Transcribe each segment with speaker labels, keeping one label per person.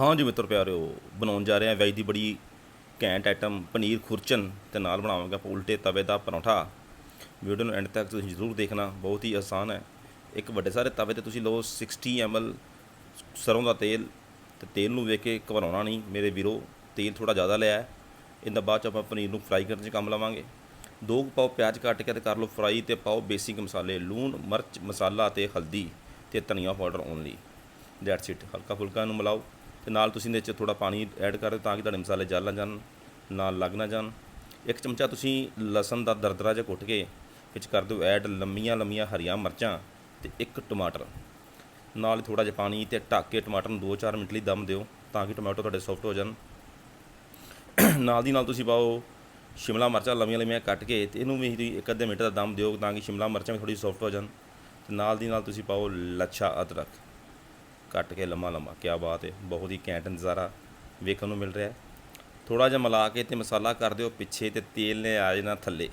Speaker 1: ਹਾਂ ਜੀ ਮਿੱਤਰ ਪਿਆਰਿਓ, ਬਣਾਉਣ ਜਾ ਰਹੇ ਹਾਂ ਵੈਜ ਦੀ ਬੜੀ ਘੈਂਟ ਆਈਟਮ ਪਨੀਰ ਖੁਰਚਨ ਤੇ ਨਾਲ ਬਣਾਵਾਂਗੇ ਉਲਟੇ ਤਵੇ ਦਾ ਪਰੌਂਠਾ। ਵੀਡੀਓ ਨੂੰ ਐਂਡ ਤੱਕ ਤੁਸੀਂ ਜ਼ਰੂਰ ਦੇਖਣਾ, ਬਹੁਤ ਹੀ ਆਸਾਨ ਹੈ। ਇੱਕ ਵੱਡੇ ਸਾਰੇ ਤਵੇ ਤੇ ਤੁਸੀਂ ਲਓ 60 ml ਸਰੋਂ ਦਾ ਤੇਲ ਤੇ ਤੇਲ ਨੂੰ ਵੇਖ ਕੇ ਘਬਰਾਉਣਾ ਨਹੀਂ, ਮੇਰੇ ਵੀਰੋ, ਤੇਲ ਥੋੜਾ ਜ਼ਿਆਦਾ ਲਿਆ ਹੈ। ਇਹਦਾ ਬਾਅਦ ਚ ਆਪਾਂ ਪਨੀਰ ਨੂੰ ਫਰਾਈ ਕਰਨ 'ਚ ਕੰਮ ਲਵਾਂਗੇ। ਦੋ ਕੁ ਪਾਓ ਪਿਆਜ਼ ਕੱਟ ਕੇ ਤੇ ਕਰ ਲਓ ਫਰਾਈ ਤੇ ਪਾਓ ਬੇਸਿਕ ਮਸਾਲੇ, ਲੂਣ, ਮਿਰਚ, ਮਸਾਲਾ ਤੇ ਹਲਦੀ ਤੇ ਧਨੀਆ ਪਾਊਡਰ ਓਨਲੀ ਦੈਟਸ ਇਟ ਹਲਕਾ ਫੁਲਕਾ ਇਹਨੂੰ ਮਿਲਾਓ। ਤੇ ਨਾਲ ਤੁਸੀਂ ਇਹਦੇ 'ਚ ਥੋੜਾ ਪਾਣੀ ਐਡ ਕਰ ਦਿਓ ਤਾਂ ਕਿ ਤੁਹਾਡੇ ਮਸਾਲੇ ਜਲ ਨਾ ਜਾਣ, ਨਾਲ ਲੱਗ ਨਾ ਜਾਣ। ਇੱਕ ਚਮਚਾ ਤੁਸੀਂ ਲਸਣ ਦਾ ਦਰਦਰਾ ਜਿਹਾ ਕੁੱਟ ਕੇ ਵਿੱਚ ਕਰ ਦਿਓ ਐਡ ਲੰਮੀਆਂ ਲੰਮੀਆਂ ਹਰੀਆਂ ਮਿਰਚਾਂ ਤੇ ਇੱਕ ਟਮਾਟਰ। ਨਾਲ ਥੋੜਾ ਜਿਹਾ ਪਾਣੀ ਤੇ ਢੱਕ ਕੇ ਟਮਾਟਰ ਨੂੰ 2-4 ਮਿੰਟ ਲਈ ਦਮ ਦਿਓ ਤਾਂ ਕਿ ਟਮਾਟਰ ਤੁਹਾਡੇ ਸੌਫਟ ਹੋ ਜਾਣ। ਨਾਲ ਦੀ ਨਾਲ ਤੁਸੀਂ ਪਾਓ ਸ਼ਿਮਲਾ ਮਿਰਚਾਂ ਲੰਮੀਆਂ ਲੰਮੀਆਂ ਕੱਟ ਕੇ ਤੇ ਇਹਨੂੰ ਵੀ ਤੁਸੀਂ ਇੱਕ ਅੱਧੇ ਮਿੰਟ ਦਾ ਦਮ ਦਿਓ ਤਾਂ ਕਿ ਸ਼ਿਮਲਾ ਮਿਰਚਾਂ ਵੀ ਥੋੜੀ ਸੌਫਟ ਹੋ ਜਾਣ। ਤੇ ਨਾਲ ਦੀ ਨਾਲ ਤੁਸੀਂ ਪਾਓ ਲੱਛਾ ਅਦਰਕ। ਕੱਟ ਕੇ ਲੰਮਾ ਲੰਮਾ ਕੀ ਬਾਤ ਹੈ ਬਹੁਤ ਹੀ ਘੈਂਟ ਨਜ਼ਾਰਾ ਵੇਖਣ ਨੂੰ ਮਿਲ ਰਿਹਾ ਹੈ। ਥੋੜਾ ਜਿਹਾ ਮਿਲਾ ਕੇ ਤੇ ਮਸਾਲਾ ਕਰ ਦਿਓ, ਪਿੱਛੇ ਤੇ ਤੇਲ ਨੇ ਆ ਜਾਣਾ ਥੱਲੇ।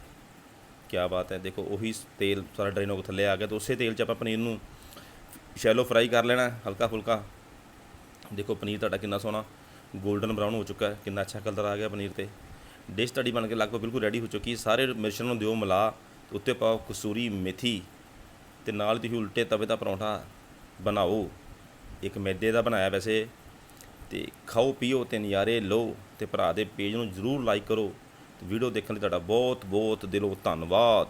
Speaker 1: ਕੀ ਬਾਤ ਹੈ ਦੇਖੋ ਉਹੀ ਤੇਲ ਸਾਰਾ ਡਰੇਨ ਥੱਲੇ ਆ ਗਿਆ ਤੇ ਉਸੇ ਤੇਲ 'ਚ ਆਪਾਂ ਪਨੀਰ ਨੂੰ ਸ਼ੈਲੋ ਫਰਾਈ ਕਰ ਲੈਣਾ, ਹਲਕਾ ਫੁਲਕਾ। ਦੇਖੋ ਪਨੀਰ ਤੁਹਾਡਾ ਕਿੰਨਾ ਸੋਹਣਾ 골ਡਨ ਬਰਾਊਨ ਹੋ ਚੁੱਕਾ ਹੈ, ਕਿੰਨਾ ਅੱਛਾ ਕਲਰ ਆ ਗਿਆ ਪਨੀਰ ਤੇ। ਡਿਸ਼ ਤੁਹਾਡੀ ਬਣ ਕੇ ਲਗਭਗ ਬਿਲਕੁਲ ਰੈਡੀ ਹੋ ਚੁੱਕੀ ਸਾਰੇ ਮਿਸ਼ਰਣ ਨੂੰ ਦਿਓ ਮਿਲਾ, ਉੱਤੇ ਪਾਓ ਕਸੂਰੀ ਮੇਥੀ ਤੇ ਨਾਲ ਤੁਸੀਂ ਉਲਟੇ ਤਵੇ ਦਾ ਪਰੌਂਠਾ ਬਣਾਓ। ਇੱਕ ਮੈਦੇ ਦਾ ਬਣਾਇਆ ਵੈਸੇ। ਤੇ ਖਾਓ, ਪੀਓ ਤੇ ਨਜ਼ਾਰੇ ਲਓ ਤੇ ਭਰਾ ਦੇ ਪੇਜ ਨੂੰ ਜਰੂਰ ਲਾਈਕ ਕਰੋ। ਤੇ ਵੀਡੀਓ ਦੇਖਣ ਲਈ ਤੁਹਾਡਾ ਬਹੁਤ ਬਹੁਤ ਦਿਲੋਂ ਧੰਨਵਾਦ।